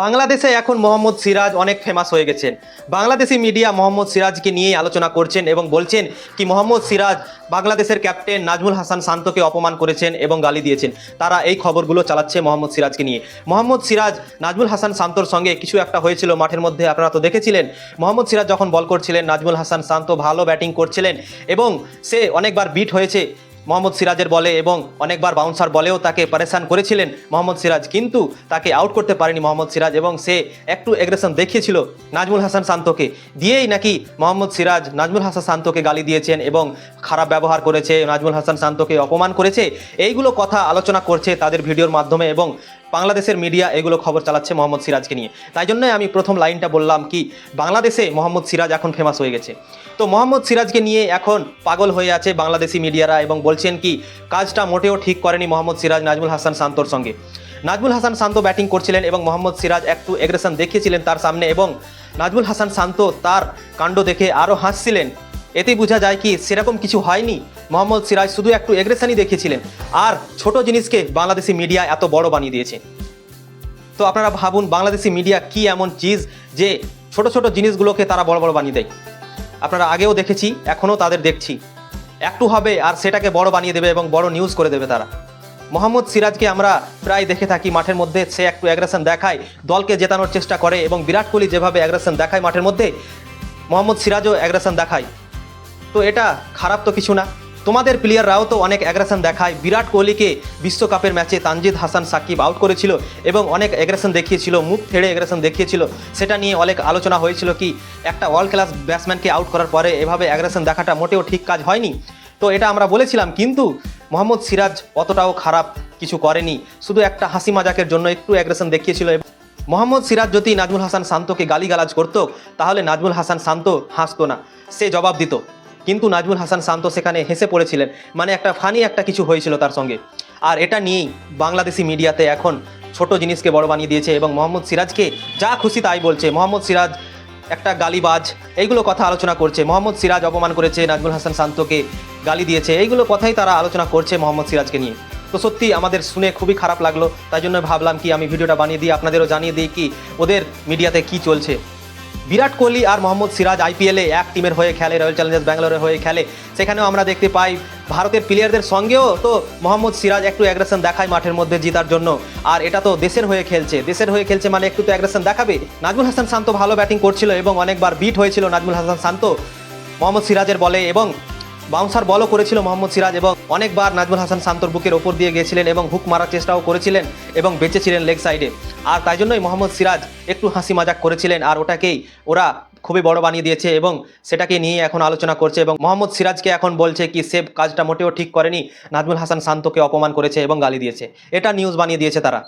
বাংলাদেশে এখন মোহাম্মদ সিরাজ অনেক ফেমাস হয়ে গেছেন। বাংলাদেশি মিডিয়া মোহাম্মদ সিরাজকে নিয়েই আলোচনা করছেন এবং বলছেন কি মোহাম্মদ সিরাজ বাংলাদেশের ক্যাপ্টেন নাজমুল হাসান শান্তকে অপমান করেছেন এবং গালি দিয়েছেন। তারা এই খবরগুলো চালাচ্ছে মোহাম্মদ সিরাজকে নিয়ে। মোহাম্মদ সিরাজ, নাজমুল হাসান শান্তর সঙ্গে কিছু একটা হয়েছিল মাঠের মধ্যে, আপনারা তো দেখেছিলেন। মোহাম্মদ সিরাজ যখন বল করছিলেন, নাজমুল হাসান শান্ত ভালো ব্যাটিং করছিলেন এবং সে অনেকবার বিট হয়েছে। মোহাম্মদ সিরাজের বলে এবং অনেকবার বাউন্সার বলেও তাকে পারেশান করেছিলেন মোহাম্মদ সিরাজ। কিন্তু তাকে আউট করতে পারেনি মোহাম্মদ সিরাজ এবং সে একটু এগ্রেশন দেখিয়েছিল নাজমুল হাসান শান্তকে। দিয়েই নাকি মোহাম্মদ সিরাজ নাজমুল হাসান শান্তকে গালি দিয়েছেন এবং খারাপ ব্যবহার করেছে, নাজমুল হাসান শান্তকে অপমান করেছে। এইগুলো কথা আলোচনা করছে তাদের ভিডিওর মাধ্যমে এবং বাংলাদেশের মিডিয়া এগুলো খবর চালাচ্ছে মোহাম্মদ সিরাজকে নিয়ে। তাই জন্যই আমি প্রথম লাইনটা বললাম কি, বাংলাদেশে মোহাম্মদ সিরাজ এখন ফেমাস হয়ে গেছে। তো মোহাম্মদ সিরাজকে নিয়ে এখন পাগল হয়ে আছে বাংলাদেশি মিডিয়ারা এবং বলছেন কি, কাজটা মোটেও ঠিক করেনি মোহাম্মদ সিরাজ নাজমুল হাসান শান্তর সঙ্গে। নাজমুল হাসান শান্ত ব্যাটিং করছিলেন এবং মোহাম্মদ সিরাজ একটু এগ্রেশন দেখিয়েছিলেন তার সামনে এবং নাজমুল হাসান শান্ত তার কাণ্ড দেখে আরও হাসছিলেন। এতেই বোঝা যায় কি, সেরকম কিছু হয়নি। মোহাম্মদ সিরাজ শুধু একটু এগ্রেশনই দেখিয়েছিলেন। আর ছোট জিনিসকে বাংলাদেশি মিডিয়া এত বড় বানিয়ে দিয়েছে। তো আপনারা ভাবুন, বাংলাদেশি মিডিয়া কি এমন চিজ যে ছোট ছোট জিনিসগুলোকে তারা বড় বড় বানিয়ে দেয়। আপনারা আগেও দেখেছি, এখনও তাদের দেখছি। একটু হবে আর সেটাকে বড় বানিয়ে দেবে এবং বড় নিউজ করে দেবে তারা। মোহাম্মদ সিরাজকে আমরা প্রায় দেখে থাকি মাঠের মধ্যে, সে একটু অ্যাগ্রেশন দেখায়, দলকে জেতানোর চেষ্টা করে এবং বিরাট কোহলি যেভাবে অ্যাগ্রেশন দেখায় মাঠের মধ্যে, মোহাম্মদ সিরাজও অ্যাগ্রেশন দেখায়। তো এটা খারাপ তো কিছু না। তোমাদের প্লেয়াররাও তো অনেক অ্যাগ্রেশন দেখায়। বিরাট কোহলিকে বিশ্বকাপের ম্যাচে তানজিদ হাসান সাকিব আউট করেছিল এবং অনেক অ্যাগ্রেশন দেখিয়েছিল, মুখ ফেড়ে অ্যাগ্রেশন দেখিয়েছিল। সেটা নিয়ে অনেক আলোচনা হয়েছিল কি, একটা ওয়ার্ল্ড ক্লাস ব্যাটসম্যানকে আউট করার পরে এভাবে অ্যাগ্রেশন দেখাটা মোটেও ঠিক কাজ হয়নি। তো এটা আমরা বলেছিলাম, কিন্তু মোহাম্মদ সিরাজ অতটাও খারাপ কিছু করেনি। শুধু একটা হাসি মাজাকের জন্য একটু অ্যাগ্রেশন দেখিয়েছিল। মোহাম্মদ সিরাজ যদি নাজমুল হাসান শান্তকে গালিগালাজ করতো, তাহলে নাজমুল হাসান শান্ত হাসতো না। সে জবাব দিত। কিন্তু নাজমুল হাসান শান্ত সেখানে হেসে পড়েছিলেন। মানে একটা ফানি একটা কিছু হয়েছিল তার সঙ্গে। আর এটা নিয়েই বাংলাদেশি মিডিয়াতে এখন ছোট জিনিসকে বড় বানিয়ে দিয়েছে এবং মোহাম্মদ সিরাজকে যা খুশি তাই বলছে। মোহাম্মদ সিরাজ একটা গালিবাজ, এইগুলো কথা আলোচনা করছে। মোহাম্মদ সিরাজ অপমান করেছে, নাজমুল হাসান শান্তকে গালি দিয়েছে। এইগুলো কথাই তারা আলোচনা করছে মোহাম্মদ সিরাজকে নিয়ে। তো সত্যি আমাদের শুনে খুবই খারাপ লাগল। তাই জন্য ভাবলাম কি আমি ভিডিওটা বানিয়ে দিই, আপনাদেরও জানিয়ে দিই কি ওদের মিডিয়াতে কি চলছে। বিরাট কোহলি আর মোহাম্মদ সিরাজ আইপিএলে এক টিমের হয়ে খেলে রয়্যাল চ্যালেঞ্জার্স ব্যাঙ্গালোরের হয়ে খেলে। সেখানেও আমরা দেখতে পাই ভারতের প্লেয়ারদের সঙ্গেও তো মোহাম্মদ সিরাজ একটু অ্যাগ্রেশন দেখায় মাঠের মধ্যে জিতার জন্য। আর এটা তো দেশের হয়ে খেলছে। দেশের হয়ে খেলছে মানে একটু তো অ্যাগ্রেশন দেখাবে। নাজমুল হাসান শান্ত ভালো ব্যাটিং করছিল এবং অনেকবার বিট হয়েছিল নাজমুল হাসান শান্ত। মোহাম্মদ সিরাজের বলে এবং বাউন্সার বলও করেছিল মোহাম্মদ সিরাজ এবং অনেকবার নাজমুল হাসান শান্তর বুকের ওপর দিয়ে গিয়েছিলেন এবং হুক মারার চেষ্টাও করেছিলেন এবং বেঁচেছিলেন লেগ সাইডে। আর তাই জন্যই মোহাম্মদ সিরাজ একটু হাসি মাজাক করেছিলেন আর ওটাকেই ওরা খুবই বড় বানিয়ে দিয়েছে এবং সেটাকে নিয়ে এখন আলোচনা করছে এবং মোহাম্মদ সিরাজকে এখন বলছে কি সে কাজটা মোটেও ঠিক করেনি। নাজমুল হাসান শান্তকে অপমান করেছে এবং গালি দিয়েছে। এটা নিউজ বানিয়ে দিয়েছে তারা।